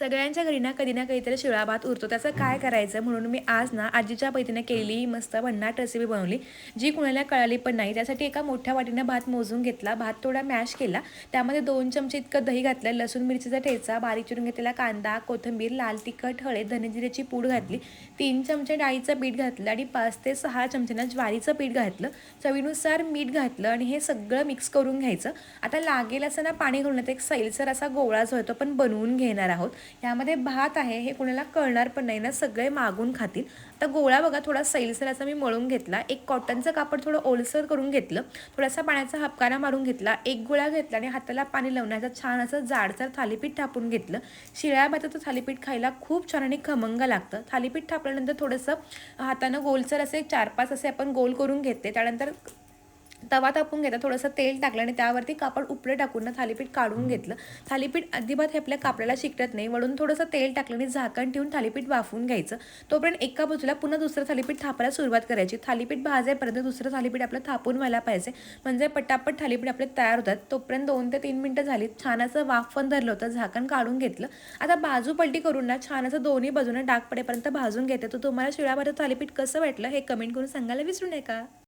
सगळ्यांच्या घरी ना कधी ना कधीतरी शिळा भात उरतो. त्याचं काय करायचं? म्हणून मी आज ना आजीच्या पैतीने केलेली मस्त भन्नाट रेसिपी बनवली. जी कुणाला कळाली पण नाही. त्यासाठी एका मोठ्या वाटीनं भात मोजून घेतला. भात थोडा मॅश केला. त्यामध्ये दोन चमचे इतकं दही घातलं लसूण मिरचीचा ठेचा बारीक चिरून घेतलेला कांदा कोथिंबीर लाल तिखट हळद धनेजिऱ्याची पूड घातली. तीन चमचे डाळीचं पीठ घातलं आणि पाच ते सहा चमचेनं ज्वारीचं पीठ घातलं. चवीनुसार मीठ घातलं आणि हे सगळं मिक्स करून घ्यायचं. आता लागेल असं ना पाणी घालून एक सैलसर असा गोळा जो आहे तो पण बनवून घेणार आहोत. ह्यामध्ये भात आहे हे कुणाला कळणार पण नाही ना सगळे मागून खातील. आता गोळा बघा थोडा सैलसर असा मी मळून घेतला. एक कॉटनचं कापड थोडं ओलसर करून घेतलं. थोडासा पाण्याचा हपकारा मारून घेतला. एक गोळा घेतला आणि हाताला पाणी लावण्याचा छान असं जाडसर थालीपीठ थापून घेतलं. शिळ्या भाताचं थालीपीठ खायला खूप छान आणि खमंग लागतं. थालीपीठ थापल्यानंतर थोडंसं हातानं गोलसर असे चार पाच असे आपण गोल करून घेते त्यानंतर तवा तापून घेतला थोडंसं तेल टाकलं आणि त्यावरती कापड उपडे टाकून ना थालीपीठ काढून घेतलं. थालीपीठ अजिबात हे आपल्या कापडाला शिकत नाही. वळून थोडंसं तेल टाकलं आणि झाकण ठेवून थालीपीठ वाफवून घ्यायचं. तोपर्यंत एका बाजूला पुन्हा दुसरं थालीपीठ थापायला सुरुवात करायची. थालीपीठ भाजायपर्यंत दुसरं थालीपीठ आपलं थापून व्हायला पाहिजे. म्हणजे पटापट थालीपीठ आपले तयार होतात. तोपर्यंत दोन ते तीन मिनटं झाली. छान असं वाफ पण धरलं होतं झाकण काढून घेतलं. आता बाजू पलटी करून ना छान असं दोन्ही बाजूने डाग पडेपर्यंत भाजून घेते. तर तुम्हाला शिळ्याभर थालीपीठ कसं वाटलं हे कमेंट करून सांगायला विसरू नका.